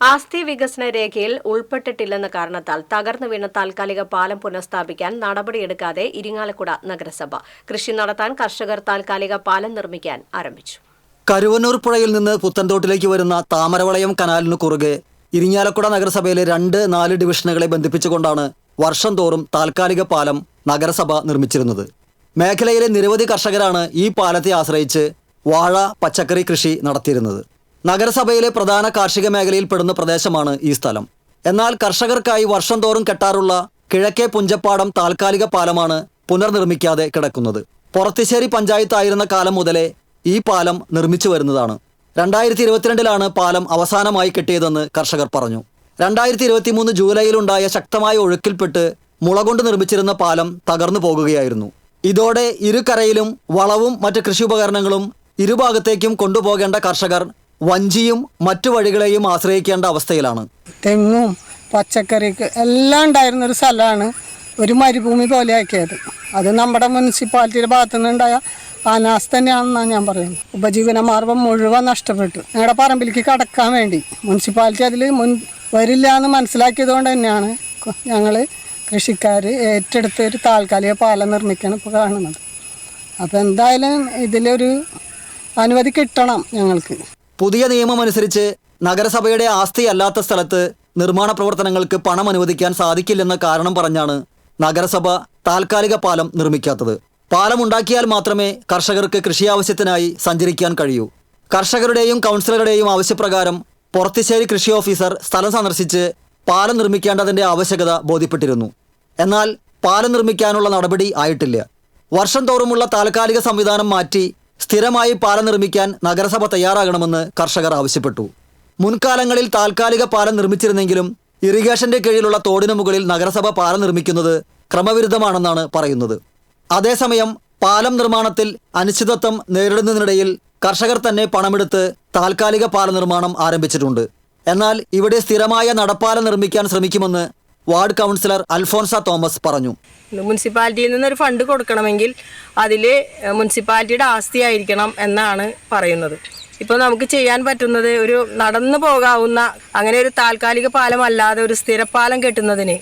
ആസ്തി വികസന രേഖയിൽ ഉൾപ്പെട്ടിട്ടില്ലെന്ന കാരണത്താൽ തകർന്നു വീണ താൽക്കാലിക പാലം പുനഃസ്ഥാപിക്കാൻ നടപടിയെടുക്കാതെ ഇരിങ്ങാലക്കുട നഗരസഭ. കൃഷി നടത്താൻ കർഷകർ താൽക്കാലിക പാലം നിർമ്മിക്കാൻ ആരംഭിച്ചു. കരുവന്നൂർ പുഴയിൽ നിന്ന് പുത്തൻതോട്ടിലേക്ക് വരുന്ന താമരവളയം കനാലിനു കുറുകെ ഇരിങ്ങാലക്കുട നഗരസഭയിലെ രണ്ട് നാല് ഡിവിഷനുകളെ ബന്ധിപ്പിച്ചുകൊണ്ടാണ് വർഷം തോറും താൽക്കാലിക പാലം നഗരസഭ നിർമ്മിച്ചിരുന്നത്. മേഖലയിലെ നിരവധി കർഷകരാണ് ഈ പാലത്തെ ആശ്രയിച്ച് വാഴ പച്ചക്കറി കൃഷി നടത്തിയിരുന്നത്. നഗരസഭയിലെ പ്രധാന കാർഷിക മേഖലയിൽ പെടുന്ന പ്രദേശമാണ് ഈ സ്ഥലം. എന്നാൽ കർഷകർക്കായി വർഷം തോറും കെട്ടാറുള്ള കിഴക്കേ പുഞ്ചപ്പാടം താൽക്കാലിക പാലമാണ് പുനർനിർമ്മിക്കാതെ കിടക്കുന്നത്. പൊറത്തിശ്ശേരി പഞ്ചായത്തായിരുന്ന കാലം മുതലേ ഈ പാലം നിർമ്മിച്ചു വരുന്നതാണ്. രണ്ടായിരത്തി ഇരുപത്തിരണ്ടിലാണ് പാലം അവസാനമായി കെട്ടിയതെന്ന് കർഷകർ പറഞ്ഞു. രണ്ടായിരത്തി ഇരുപത്തി മൂന്ന് ജൂലൈയിലുണ്ടായ ശക്തമായ ഒഴുക്കിൽപ്പെട്ട് മുളകൊണ്ട് നിർമ്മിച്ചിരുന്ന പാലം തകർന്നു പോകുകയായിരുന്നു. ഇതോടെ ഇരുകരയിലും വളവും മറ്റ് കൃഷി ഉപകരണങ്ങളും ഇരുഭാഗത്തേക്കും കൊണ്ടുപോകേണ്ട കർഷകർ വഞ്ചിയും മറ്റു വഴികളെയും ആശ്രയിക്കേണ്ട അവസ്ഥയിലാണ്. തെങ്ങും പച്ചക്കറിക്ക് എല്ലാം ഉണ്ടായിരുന്ന ഒരു സ്ഥലമാണ് ഒരു മരുഭൂമി പോലെ ആക്കിയത്. അത് നമ്മുടെ മുനിസിപ്പാലിറ്റിയുടെ ഭാഗത്തു നിന്നുണ്ടായ അനാസ്ഥ തന്നെയാണെന്നാണ് ഞാൻ പറയുന്നത്. ഉപജീവന മാർഗം മുഴുവൻ നഷ്ടപ്പെട്ടു. ഞങ്ങളുടെ പറമ്പിലേക്ക് കടക്കാൻ വേണ്ടി. മുനിസിപ്പാലിറ്റി അതിൽ മുൻ വരില്ല എന്ന് മനസ്സിലാക്കിയത് കൊണ്ട് തന്നെയാണ് ഞങ്ങൾ കൃഷിക്കാർ ഏറ്റെടുത്ത് ഒരു താൽക്കാലിക പാലം നിർമ്മിക്കണം ഇപ്പോൾ കാണുന്നത്. അപ്പോൾ എന്തായാലും ഇതിലൊരു അനുമതി കിട്ടണം ഞങ്ങൾക്ക്. പുതിയ നിയമമനുസരിച്ച് നഗരസഭയുടെ ആസ്തി അല്ലാത്ത സ്ഥലത്ത് നിർമ്മാണ പ്രവർത്തനങ്ങൾക്ക് പണം അനുവദിക്കാൻ സാധിക്കില്ലെന്ന കാരണം പറഞ്ഞാണ് നഗരസഭ താൽക്കാലിക പാലം നിർമ്മിക്കാത്തത്. പാലം ഉണ്ടാക്കിയാൽ മാത്രമേ കർഷകർക്ക് കൃഷി ആവശ്യത്തിനായി സഞ്ചരിക്കാൻ കഴിയൂ. കർഷകരുടെയും കൗൺസിലറുടെയും ആവശ്യപ്രകാരം പൊറത്തിശ്ശേരി കൃഷി ഓഫീസർ സ്ഥലം സന്ദർശിച്ച് പാലം നിർമ്മിക്കേണ്ടതിന്റെ ആവശ്യകത ബോധ്യപ്പെട്ടിരുന്നു. എന്നാൽ പാലം നിർമ്മിക്കാനുള്ള നടപടി ആയിട്ടില്ല. വർഷം തോറുമുള്ള താൽക്കാലിക സംവിധാനം മാറ്റി സ്ഥിരമായി പാലം നിർമ്മിക്കാൻ നഗരസഭ തയ്യാറാകണമെന്ന് കർഷകർ ആവശ്യപ്പെട്ടു. മുൻകാലങ്ങളിൽ താൽക്കാലിക പാലം നിർമ്മിച്ചിരുന്നെങ്കിലും ഇറിഗേഷന്റെ കീഴിലുള്ള തോടിനു മുകളിൽ നഗരസഭ പാലം നിർമ്മിക്കുന്നത് ക്രമവിരുദ്ധമാണെന്നാണ് പറയുന്നത്. അതേസമയം പാലം നിർമ്മാണത്തിൽ അനിശ്ചിതത്വം നേരിടുന്നതിനിടയിൽ കർഷകർ തന്നെ പണമെടുത്ത് താൽക്കാലിക പാല നിർമ്മാണം ആരംഭിച്ചിട്ടുണ്ട്. എന്നാൽ ഇവിടെ സ്ഥിരമായ നടപ്പാലം നിർമ്മിക്കാൻ ശ്രമിക്കുമെന്ന് വാർഡ് കൗൺസിലർ അൽഫോൻസ തോമസ് പറഞ്ഞു. മുനിസിപ്പാലിറ്റിയിൽ നിന്നൊരു ഫണ്ട് കൊടുക്കണമെങ്കിൽ അതിൽ മുനിസിപ്പാലിറ്റിയുടെ ആസ്തി ആയിരിക്കണം എന്നാണ് പറയുന്നത്. ഇപ്പോൾ നമുക്ക് ചെയ്യാൻ പറ്റുന്നത് ഒരു നടന്നു പോകാവുന്ന അങ്ങനെ ഒരു താൽക്കാലിക പാലം അല്ലാതെ ഒരു സ്ഥിരപ്പാലം കെട്ടുന്നതിന്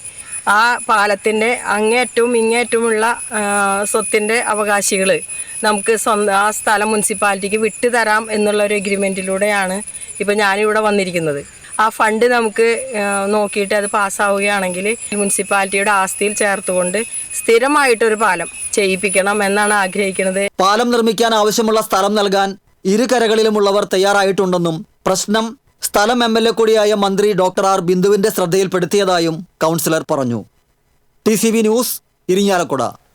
ആ പാലത്തിന്റെ അങ്ങേറ്റവും ഇങ്ങേറ്റവുമുള്ള സ്വത്തിന്റെ അവകാശികൾ നമുക്ക് സ്വന്തം ആ സ്ഥലം മുനിസിപ്പാലിറ്റിക്ക് വിട്ടുതരാം എന്നുള്ള ഒരു എഗ്രിമെന്റിലൂടെയാണ് ഇപ്പോൾ ഞാനിവിടെ വന്നിരിക്കുന്നത്. ആ ഫണ്ട് നമുക്ക് നോക്കിയിട്ട് അത് പാസ്സാവുകയാണെങ്കിൽ മുനിസിപ്പാലിറ്റിയുടെ ആസ്തിയിൽ ചേർത്തുകൊണ്ട് സ്ഥിരമായിട്ടൊരു പാലം ചെയ്യിപ്പിക്കണം എന്നാണ് ആഗ്രഹിക്കുന്നത്. പാലം നിർമ്മിക്കാൻ ആവശ്യമുള്ള സ്ഥലം നൽകാൻ ഇരുകരകളിലുമുള്ളവർ തയ്യാറായിട്ടുണ്ടെന്നും പ്രശ്നം സ്ഥലം എം എൽ എ കൂടിയായ മന്ത്രി ഡോക്ടർ ആർ ബിന്ദുവിന്റെ ശ്രദ്ധയിൽപ്പെടുത്തിയതായും കൗൺസിലർ പറഞ്ഞു. T news Irinjalakuda